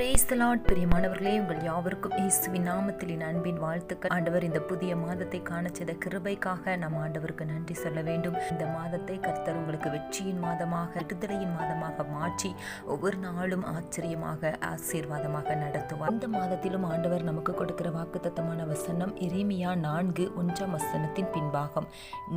Brace lot பிரியமானவர்களே. உங்கள் யாவருக்கும் இயேசுவின் நாமத்தில் என் அன்பின் வாழ்த்துக்கள். ஆண்டவர் இந்த புதிய மாதத்தை காண செய்த கிருபைக்காக நம் ஆண்டவருக்கு நன்றி சொல்ல வேண்டும். இந்த மாதத்தை கர்த்தர் உங்களுக்கு வெற்றியின் மாதமாக விடுதலையின் மாதமாக மாற்றி ஒவ்வொரு நாளும் ஆச்சரியமாக ஆசீர்வாதமாக நடத்துவார். இந்த மாதத்திலும் ஆண்டவர் நமக்கு கொடுக்கிற வாக்குத்தத்தமான வசனம் இறைமையா நான்கு ஒன்றாம் வசனத்தின் பின்பாகம்.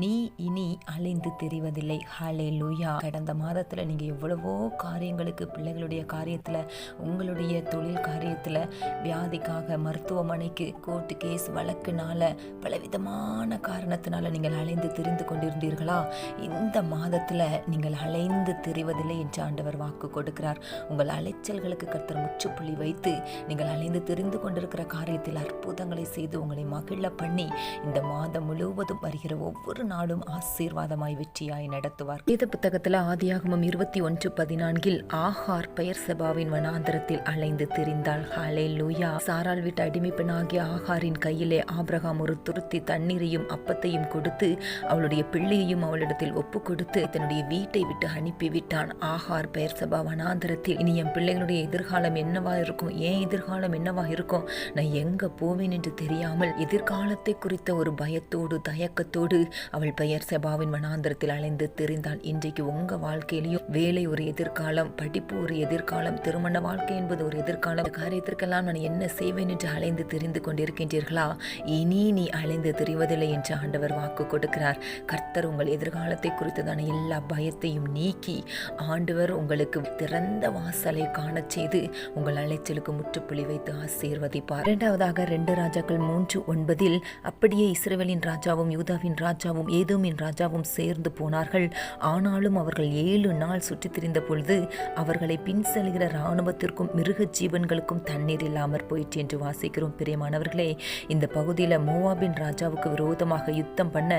நீ இனி அலைந்து தெரிவதில்லை. ஹாலே லூயா கடந்த மாதத்துல நீங்க எவ்வளவோ காரியங்களுக்கு பிள்ளைகளுடைய காரியத்துல உங்களுடைய தொழில் காரியத்தில் வியாதிக்காக மருத்துவமனைக்கு கோர்ட்டு கேஸ் வழக்குனால பலவிதமான காரணத்தினால நீங்கள் அலைந்து திரிந்து கொண்டிருந்தீர்களா? இந்த மாதத்தில் நீங்கள் அலைந்து தெரிவதில்லை என்று ஆண்டவர் வாக்கு கொடுக்கிறார். உங்கள் அலைச்சல்களுக்கு கர்த்தர் முற்றுப்புள்ளி வைத்து நீங்கள் அலைந்து தெரிந்து கொண்டிருக்கிற காரியத்தில் அற்புதங்களை செய்து உங்களை மகிழ பண்ணி இந்த மாதம் முழுவதும் வருகிற ஒவ்வொரு நாளும் ஆசீர்வாதமாய் வெற்றியாய் நடத்துவார். வேத புத்தகத்தில் ஆதியாகமம் இருபத்தி ஒன்று பதினான்கில் ஆஹார் பெயர் செபாவின் வனாந்திரத்தில் அலைந்து திரிந்தாள். ஹாலே லூயா சாரால் வீட்டு அடிமை ஆகிய ஆகாரின் கையிலே ஆபிரகாம் ஒரு துருத்தி தண்ணீரையும் அப்பத்தையும் கொடுத்து அவளுடைய பிள்ளையையும் அவளிடத்தில் ஒப்பு கொடுத்து தன்னுடைய வீட்டை விட்டு அனுப்பி விட்டான் ஆகார் பெயர் சபா வனாந்தரத்தில் இனி என் பிள்ளைகளுடைய எதிர்காலம் என்னவா இருக்கும்? ஏன் எதிர்காலம் என்னவா இருக்கும்? நான் எங்க போவேன் என்று தெரியாமல் எதிர்காலத்தை குறித்த ஒரு பயத்தோடு தயக்கத்தோடு அவள் பெயர் செபாவின் வனாந்தரத்தில் அலைந்து தெரிந்தாள். இன்றைக்கு உங்க வாழ்க்கையிலையும் வேலை ஒரு எதிர்காலம் படிப்பு ஒரு எதிர்காலம் திருமண வாழ்க்கை என்பது ஒரு எதிர்கால காரியத்திற்கெல்லாம் நான் என்ன செய்வேன் என்று அலைந்து தெரிந்து கொண்டிருக்கின்றீர்களா? இனி நீ அலைந்து தெரிவதில்லை என்று ஆண்டவர் வாக்கு கொடுக்கிறார். கர்த்தர் உங்கள் எதிர்காலத்தை குறித்ததான எல்லா பயத்தையும் நீக்கி ஆண்டவர் உங்களுக்கு திறந்த வாசலை காண செய்து உங்கள் அலைச்சலுக்கு முற்றுப்புள்ளி வைத்து ஆசீர்வதிப்பார். இரண்டாவதாக ரெண்டு ராஜாக்கள் மூன்று ஒன்பதில் அப்படியே இஸ்ரேலின் ராஜாவும் யூதாவின் ராஜாவும் ஏதோமின் ராஜாவும் சேர்ந்து போனார்கள். ஆனாலும் அவர்கள் ஏழு நாள் சுற்றித் திரிந்த பொழுது அவர்களை பின் செல்கிற இராணுவத்திற்கும் மிருக மிருக ஜீவன்களுக்கும் தண்ணீர் இல்லாமற் போயிற்று என்று வாசிக்கிறோம். பிரியமானவர்களே இந்த பகுதியில் மோவாபின் ராஜாவுக்கு விரோதமாக யுத்தம் பண்ண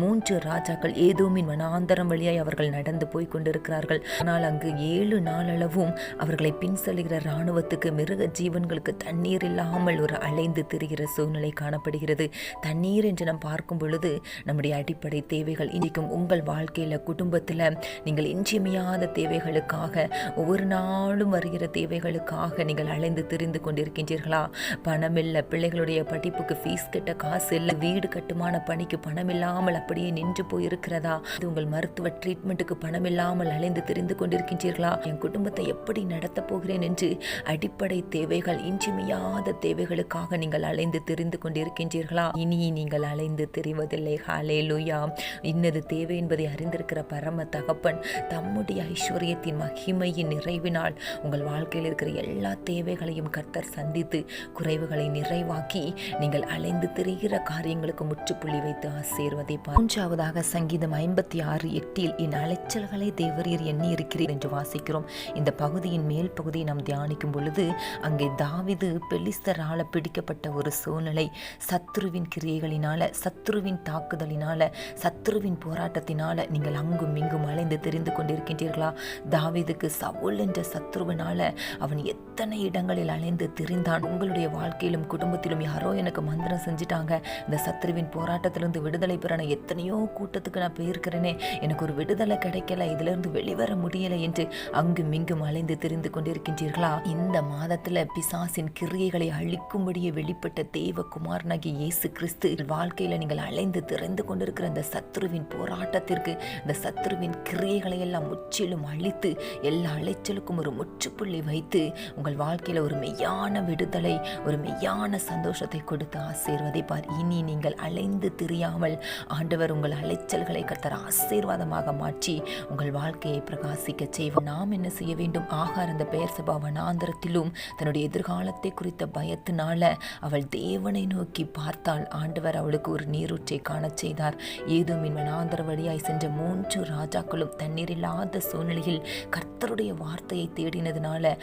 மூன்று ராஜாக்கள் ஏதோமின் வனாந்தரம் வழியாய் அவர்கள் நடந்து போய் கொண்டிருக்கிறார்கள். ஆனால் அங்கு ஏழு நாளளவும் அவர்களை பின்செல்கிற இராணுவத்துக்கு மிருக ஜீவன்களுக்கு தண்ணீர் இல்லாமல் ஒரு அலைந்து திரிகிற சூழ்நிலை காணப்படுகிறது. தண்ணீர் என்று நாம் பார்க்கும் பொழுது நம்முடைய அடிப்படை தேவைகள் இன்றைக்கும் உங்கள் வாழ்க்கையில் குடும்பத்தில் நீங்கள் இன்றியமையாத தேவைகளுக்காக ஒவ்வொரு நாளும் வருகிற தேவைகளுக்காக நீங்கள் அலைந்து திரிந்து கொண்டிருக்கின்றீர்களா? பணம் இல்லை பிள்ளைகளுடைய படிப்புக்கு ஃபீஸ் கட்ட காசு இல்லை. வீடு கட்டுமான பணிக்கு பணம் இல்லாமல் அப்படியே நின்று போயிருக்கிறதா? இது உங்கள் மருத்துவ ட்ரீட்மெண்ட்டுக்கு பணம் இல்லாமல் அலைந்து திரிந்து கொண்டிருக்கின்றீர்களா? என் குடும்பத்தை எப்படி நடத்தப் போகிறேன் என்று அடிப்படை தேவைகள் இன்றிமையாத தேவைகளுக்காக நீங்கள் அலைந்து திரிந்து கொண்டிருக்கின்றீர்களா? இனி நீங்கள் அலைந்து தெரிவதில்லை. ஹாலே லூயா இன்னது தேவை என்பதை அறிந்திருக்கிற பரம தகப்பன் தம்முடைய ஐஸ்வர்யத்தின் மகிமையின் நிறைவினால் உங்கள் வாழ்க்கையில் இருக்கிற எல்லா தேவைகளையும் கர்த்தர் சந்தித்து குறைவுகளை நிறைவாக்கி நீங்கள் அலைந்து திரிகிற காரியங்களுக்கு முற்றுப்புள்ளி வைத்து ஆசீர்வதிப்பார். மூன்றாவதாக சங்கீதம் ஐம்பத்தி ஆறு எட்டில் என் அலைச்சல்களை தேவரீர் எண்ணி இருக்கிறீர் என்று வாசிக்கிறோம். இந்த பகுதியின் மேல் பகுதியை நாம் தியானிக்கும் பொழுது அங்கே தாவிது பெலிஸ்தரால பிடிக்கப்பட்ட ஒரு சூழ்நிலை சத்ருவின் கிரியைகளினால சத்ருவின் தாக்குதலினால சத்ருவின் போராட்டத்தினால நீங்கள் அங்கும் இங்கும் அலைந்து தெரிந்து கொண்டிருக்கின்றீர்களா? தாவிதுக்கு சவுல் என்ற சத்ருவினால அவன் எத்தனை இடங்களில் அலைந்து திரிந்தான் உங்களுடைய வாழ்க்கையிலும் குடும்பத்திலும் யாரோ எனக்கு மந்திரம் செஞ்சிட்டாங்க. இந்த சத்ருவின் போராட்டத்திலிருந்து விடுதலை பெற எத்தனையோ கூட்டத்துக்கு நான் போயிருக்கிறேனே. எனக்கு ஒரு விடுதலை கிடைக்கல இதிலிருந்து வெளிவர முடியல என்று அங்கும் இங்கும் அலைந்து தெரிந்து கொண்டிருக்கின்றீர்களா? இந்த மாதத்துல பிசாசின் கிரியைகளை அழிக்கும்படியே வெளிப்பட்ட தேவகுமாரனாகிய இயேசு கிறிஸ்து வாழ்க்கையில நீங்கள் அலைந்து திறந்து கொண்டிருக்கிற இந்த சத்ருவின் போராட்டத்திற்கு இந்த சத்ருவின் கிரியைகளை எல்லாம் முற்றிலும் அழித்து எல்லா அலைச்சலுக்கும் ஒரு முற்றுப்புள்ளி வைத்து உங்கள் வாழ்க்கையில் ஒரு மெய்யான விடுதலை ஒரு மெய்யான சந்தோஷத்தை கொடுத்து ஆசீர்வதிப்பார். இனி நீங்கள் அலைந்து திரியாமல் ஆண்டவர் உங்கள் அலைச்சல்களை கர்த்தர் ஆசீர்வாதமாக மாற்றி உங்கள் வாழ்க்கையை பிரகாசிக்க செய்வோம் நாம் என்ன செய்ய வேண்டும்? ஆகார் அந்த பெயர் சபா வனாந்தரத்திலும் தன்னுடைய எதிர்காலத்தை குறித்த பயத்தினால அவள் தேவனை நோக்கி பார்த்தால் ஆண்டவர் அவளுக்கு ஒரு நீரூற்றை காணச் செய்தார். ஏதோ மின் வனாந்தர வழியாய் சென்ற மூன்று ராஜாக்களும் தண்ணீர் இல்லாத சூழ்நிலையில் கர்த்தருடைய வார்த்தையை தேடினதுனால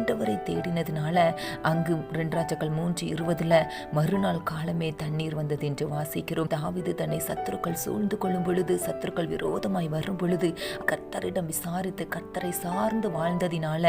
ஆண்டவரை தேடினதுனால அங்கு ரெண்டு மூன்று இருபதுல மறுநாள் காலமே தண்ணீர் வந்தது என்று வாசிக்கிறோம். தாவிது தன்னை சத்துருக்கள் சூழ்ந்து கொள்ளும் பொழுது சத்துருக்கள் விரோதமாய் வரும் பொழுது கர்த்த கர்த்தரிடம் விசாரித்து கர்த்தரை சார்ந்து வாழ்ந்ததினால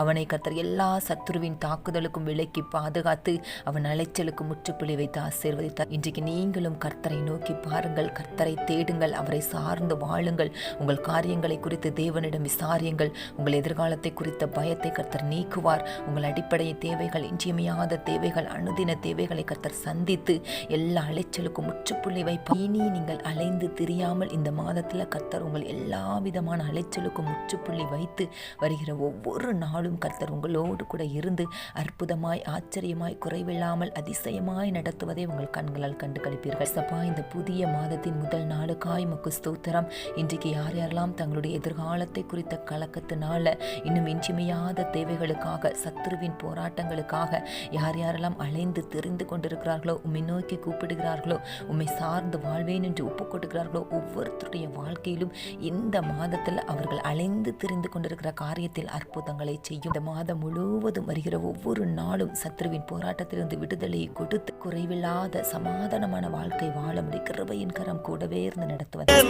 அவனை கர்த்தர் எல்லா சத்துருவின் தாக்குதலுக்கும் விலக்கி பாதுகாத்து அவன் அலைச்சலுக்கு முற்றுப்புள்ளி வைத்து ஆசீர்வதித்தார். இன்றைக்கு நீங்களும் கர்த்தரை நோக்கி பாருங்கள் கர்த்தரை தேடுங்கள் அவரை சார்ந்து வாழுங்கள். உங்கள் காரியங்களை குறித்து தேவனிடம் விசாரியுங்கள். உங்கள் எதிர்காலத்தை குறித்த பயத்தை கர்த்தர் நீக்குவார். உங்கள் அடிப்படை தேவைகள் இன்றியமையாத தேவைகள் அனுதின தேவைகளை கர்த்தர் சந்தித்து எல்லா அலைச்சலுக்கும் முற்றுப்புள்ளி வைப்பார். இனி நீங்கள் அலைந்து தெரியாமல் இந்த மாதத்தில் கர்த்தர் உங்கள் எல்லா விதமான அலைச்சலுக்கும் முற்றுப்புள்ளி வைத்து வருகிற ஒவ்வொரு நாளும் கர்த்தர் உங்களோடு கூட இருந்து அற்புதமாய் ஆச்சரியமாய் குறைவில்லாமல் அதிசயமாய் நடத்துவதை உங்கள் கண்களால் கண்டு கழிப்பீர்கள் சப்பா இந்த புதிய மாதத்தின் முதல் நாளுக்காய் முக்கு ஸ்தோத்திரம். இன்றைக்கு யார் யாரெல்லாம் தங்களுடைய எதிர்காலத்தை குறித்த கலக்கத்தினால இன்னும் இன்றிமையாத தேவைகளுக்காக சத்துருவின் போராட்டங்களுக்காக யார் யாரெல்லாம் அலைந்து தெரிந்து கொண்டிருக்கிறார்களோ உம்மை நோக்கி கூப்பிடுகிறார்களோ உம்மை சார்ந்து வாழ்வேன் என்று ஒப்புக்கொடுக்கிறார்களோ ஒவ்வொருத்தருடைய வாழ்க்கையிலும் இந்த மாதத்தில் அவர்கள் அலைந்து திரிந்து கொண்டிருக்கிற காரியத்தில் அற்புதங்களை செய்யும். இந்த மாதம் முழுவதும் வருகிற ஒவ்வொரு நாளும் சத்ருவின் போராட்டத்திலிருந்து விடுதலையை கொடுத்து குறைவில்லாத சமாதானமான வாழ்க்கை வாழ முடி கிருபையின் கரம் கூடவே இருந்து நடத்துவது.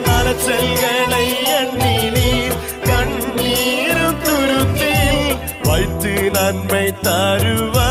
வைத்து நன்மை தருவார்